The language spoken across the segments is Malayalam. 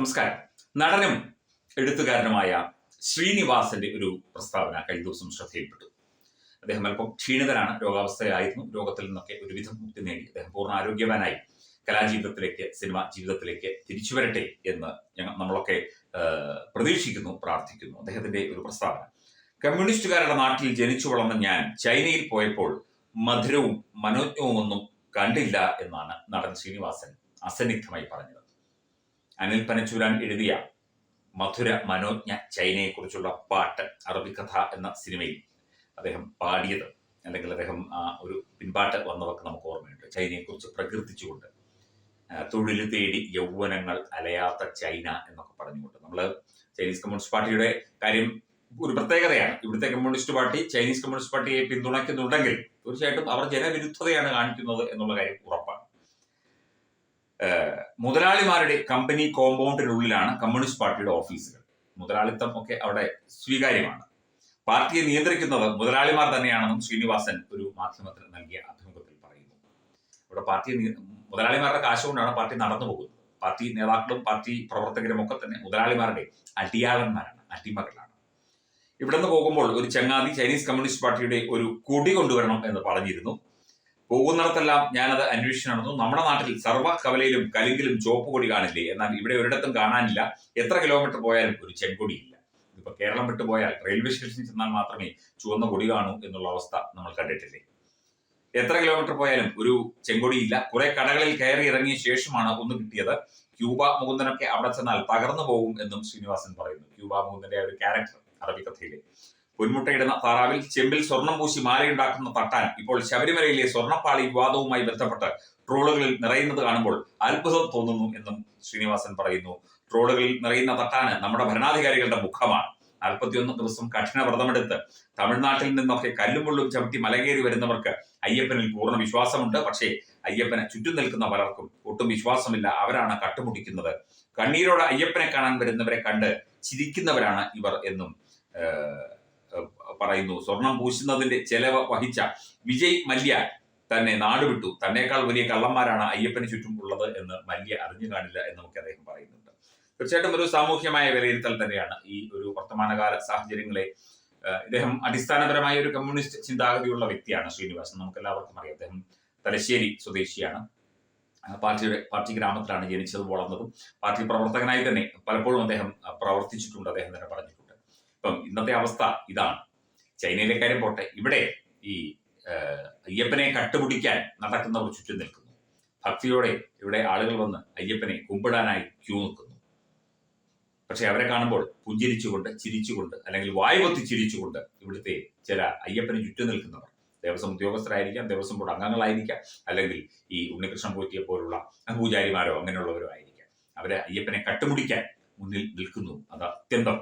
നമസ്കാരം. നടനും എഴുത്തുകാരനുമായ ശ്രീനിവാസന്റെ ഒരു പ്രസ്താവന കഴിഞ്ഞ ദിവസം ശ്രദ്ധയിൽപ്പെട്ടു. അദ്ദേഹം അല്പം ക്ഷീണിതനാണ് രോഗാവസ്ഥയായിരുന്നു രോഗത്തിൽ നിന്നൊക്കെ ഒരുവിധം മുക്തി നേടി. അദ്ദേഹം പൂർണ ആരോഗ്യവാനായി കലാജീവിതത്തിലേക്ക് സിനിമ ജീവിതത്തിലേക്ക് തിരിച്ചു വരട്ടെ എന്ന് ഞങ്ങൾ നമ്മളൊക്കെ പ്രതീക്ഷിക്കുന്നു പ്രാർത്ഥിക്കുന്നു. അദ്ദേഹത്തിന്റെ ഒരു പ്രസ്താവന. കമ്മ്യൂണിസ്റ്റുകാരുടെ നാട്ടിൽ ജനിച്ചു വളർന്ന ഞാൻ ചൈനയിൽ പോയപ്പോൾ മധുരവും മനോജ്ഞവും ഒന്നും കണ്ടില്ല എന്നാണ് നടൻ ശ്രീനിവാസൻ അസന്നിഗ്ധമായി പറഞ്ഞത്. അനിൽ പനച്ചൂരാൻ എഴുതിയ മധുര മനോജ്ഞ ചൈനയെക്കുറിച്ചുള്ള പാട്ട് അറബിക്കഥ എന്ന സിനിമയിൽ അദ്ദേഹം പാടിയത്. അല്ലെങ്കിൽ അദ്ദേഹം ഒരു പിൻപാട്ട് വന്നതൊക്കെ നമുക്ക് ഓർമ്മയുണ്ട്. ചൈനയെക്കുറിച്ച് പ്രകീർത്തിച്ചുകൊണ്ട് തൊഴിൽ തേടി യൗവനങ്ങൾ അലയാത്ത ചൈന എന്നൊക്കെ പറഞ്ഞുകൊണ്ട്. നമ്മൾ ചൈനീസ് കമ്മ്യൂണിസ്റ്റ് പാർട്ടിയുടെ കാര്യം ഒരു പ്രത്യേകതയാണ്. ഇവിടുത്തെ കമ്മ്യൂണിസ്റ്റ് പാർട്ടി ചൈനീസ് കമ്മ്യൂണിസ്റ്റ് പാർട്ടിയെ പിന്തുണയ്ക്കുന്നുണ്ടെങ്കിൽ തീർച്ചയായിട്ടും അവർ ജനവിരുദ്ധതയാണ് കാണിക്കുന്നത് എന്നുള്ള കാര്യം ഉറപ്പാണ്. മുതലാളിമാരുടെ കമ്പനി കോമ്പൗണ്ടിനുള്ളിലാണ് കമ്മ്യൂണിസ്റ്റ് പാർട്ടിയുടെ ഓഫീസുകൾ മുതലാളിത്തം ഒക്കെ അവിടെ സ്വീകാര്യമാണ്. പാർട്ടിയെ നിയന്ത്രിക്കുന്നത് മുതലാളിമാർ തന്നെയാണെന്നും ശ്രീനിവാസൻ ഒരു മാധ്യമത്തിന് നൽകിയ അഭിമുഖത്തിൽ പറയുന്നു. ഇവിടെ പാർട്ടി മുതലാളിമാരുടെ കാശ് കൊണ്ടാണ് പാർട്ടി നടന്നു പോകുന്നത്. പാർട്ടി നേതാക്കളും പാർട്ടി പ്രവർത്തകരും ഒക്കെ തന്നെ മുതലാളിമാരുടെ അടിയാളന്മാരാണ് അടിമകളാണ്. ഇവിടെ നിന്ന് പോകുമ്പോൾ ഒരു ചങ്ങാതി ചൈനീസ് കമ്മ്യൂണിസ്റ്റ് പാർട്ടിയുടെ ഒരു കൊടി കൊണ്ടുവരണം എന്ന് പറഞ്ഞിരുന്നു. പോകുന്നിടത്തെല്ലാം ഞാനത് അന്വേഷിച്ച് നടന്നു നമ്മുടെ നാട്ടിൽ സർവ കവലയിലും കലിങ്കിലും ചുവപ്പ് കൊടി കാണില്ലേ? എന്നാൽ ഇവിടെ ഒരിടത്തും കാണാനില്ല. എത്ര കിലോമീറ്റർ പോയാലും ഒരു ചെങ്കൊടിയില്ല ഇപ്പൊ കേരളം വിട്ടു പോയാൽ റെയിൽവേ സ്റ്റേഷനിൽ ചെന്നാൽ മാത്രമേ ചുവന്ന കൊടി കാണൂ എന്നുള്ള അവസ്ഥ നമ്മൾ കണ്ടിട്ടില്ലേ? എത്ര കിലോമീറ്റർ പോയാലും ഒരു ചെങ്കൊടിയില്ല കുറെ കടകളിൽ കയറി ഇറങ്ങിയ ശേഷമാണ് ഒന്ന് കിട്ടിയത്. ക്യൂബ മുകുന്ദനൊക്കെ അവിടെ ചെന്നാൽ തകർന്നു പോകും എന്നും ശ്രീനിവാസൻ പറയുന്നു. ക്യൂബ മുകുന്ദന്റെ ഒരു ക്യാരക്ടർ അറബിക്കഥയിലെ. പൊന്മുട്ടയിടുന്ന താറാവിൽ ചെമ്പിൽ സ്വർണം പൂശി മാലയുണ്ടാക്കുന്ന തട്ടാൻ ഇപ്പോൾ ശബരിമലയിലെ സ്വർണപ്പാളി വിവാദവുമായി ബന്ധപ്പെട്ട് ട്രോളുകളിൽ നിറയുന്നത് കാണുമ്പോൾ അത്ഭുതം തോന്നുന്നു എന്നും ശ്രീനിവാസൻ പറയുന്നു. ട്രോളുകളിൽ നിറയുന്ന തട്ടാന് നമ്മുടെ ഭരണാധികാരികളുടെ മുഖമാണ്. നാൽപ്പത്തിയൊന്ന് ദിവസം കഠിന വ്രതമെടുത്ത് തമിഴ്നാട്ടിൽ നിന്നൊക്കെ കല്ലും മുള്ളും ചവിട്ടി മലകേറി വരുന്നവർക്ക് അയ്യപ്പനിൽ പൂർണ വിശ്വാസമുണ്ട്. പക്ഷേ അയ്യപ്പനെ ചുറ്റും നിൽക്കുന്ന പലർക്കും ഒട്ടും വിശ്വാസമില്ല. അവരാണ് കട്ടുമുടിക്കുന്നത് കണ്ണീരോടെ അയ്യപ്പനെ കാണാൻ വരുന്നവരെ കണ്ട് ചിരിക്കുന്നവരാണ് ഇവർ എന്നും പറയുന്നു. സ്വർണം പൂശുന്നതിന്റെ ചെലവ് വഹിച്ച വിജയ് മല്യ തന്നെ നാടുവിട്ടു. തന്നെക്കാൾ വലിയ കള്ളന്മാരാണ് അയ്യപ്പന് ചുറ്റും ഉള്ളത് എന്ന് മല്യ അറിഞ്ഞു കാണില്ല എന്നൊക്കെ അദ്ദേഹം പറയുന്നുണ്ട്. തീർച്ചയായിട്ടും ഒരു സാമൂഹ്യമായ വിലയിരുത്തൽ തന്നെയാണ് ഈ ഒരു വർത്തമാനകാല സാഹചര്യങ്ങളെ ഇദ്ദേഹം അടിസ്ഥാനപരമായ ഒരു കമ്മ്യൂണിസ്റ്റ് ചിന്താഗതിയുള്ള വ്യക്തിയാണ് ശ്രീനിവാസൻ. നമുക്ക് എല്ലാവർക്കും അറിയാം അദ്ദേഹം തലശ്ശേരി സ്വദേശിയാണ്. പാർട്ടിയുടെ പാർട്ടി ഗ്രാമത്തിലാണ് ജനിച്ചതും വളർന്നതും പാർട്ടി പ്രവർത്തകനായി തന്നെ പലപ്പോഴും അദ്ദേഹം പ്രവർത്തിച്ചിട്ടുണ്ട് അദ്ദേഹം തന്നെ പറഞ്ഞിട്ടുണ്ട്. ഇപ്പം ഇന്നത്തെ അവസ്ഥ ഇതാണ്. ചൈനയിലെ കാര്യം പോട്ടെ. ഇവിടെ ഈ അയ്യപ്പനെ കട്ടുപിടിക്കാൻ നടക്കുന്നവർ ചുറ്റും നിൽക്കുന്നു. ഭക്തിയോടെ ഇവിടെ ആളുകൾ വന്ന് അയ്യപ്പനെ കുമ്പിടാനായി ക്യൂ നിൽക്കുന്നു. പക്ഷെ അവരെ കാണുമ്പോൾ പുഞ്ചിരിച്ചുകൊണ്ട് ചിരിച്ചുകൊണ്ട് അല്ലെങ്കിൽ വായുപൊത്തി ചിരിച്ചുകൊണ്ട് ഇവിടുത്തെ ചില അയ്യപ്പന് ചുറ്റും നിൽക്കുന്നവർ ദേവസ്വം ഉദ്യോഗസ്ഥരായിരിക്കാം ദേവസ്വം ബോർഡ് അംഗങ്ങളായിരിക്കാം അല്ലെങ്കിൽ ഈ ഉണ്ണികൃഷ്ണൻ പോറ്റിയെ പോലുള്ള പൂജാരിമാരോ അങ്ങനെയുള്ളവരോ ആയിരിക്കാം. അവരെ അയ്യപ്പനെ കട്ടുമുടിക്കാൻ മുന്നിൽ നിൽക്കുന്നു. അത് അത്യന്തം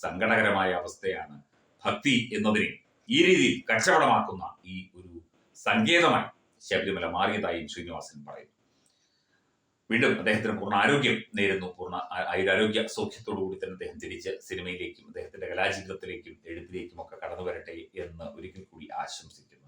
സങ്കടകരമായ അവസ്ഥയാണ് ഭക്തി എന്നതിനെ ഈ രീതിയിൽ കച്ചവടമാക്കുന്ന ഈ ഒരു സങ്കേതമായി ശബരിമല മാറിയതായും ശ്രീനിവാസൻ പറയുന്നു. വീണ്ടും അദ്ദേഹത്തിന് പൂർണ ആരോഗ്യം നേരുന്നു. പൂർണ ആയുരാരോഗ്യ സൗഖ്യത്തോടു കൂടി തന്നെ അദ്ദേഹം തിരിച്ച് സിനിമയിലേക്കും അദ്ദേഹത്തിന്റെ കലാജീവിതത്തിലേക്കും എഴുത്തിലേക്കും ഒക്കെ കടന്നു വരട്ടെ എന്ന് ഒരിക്കൽ കൂടി ആശംസിക്കുന്നു.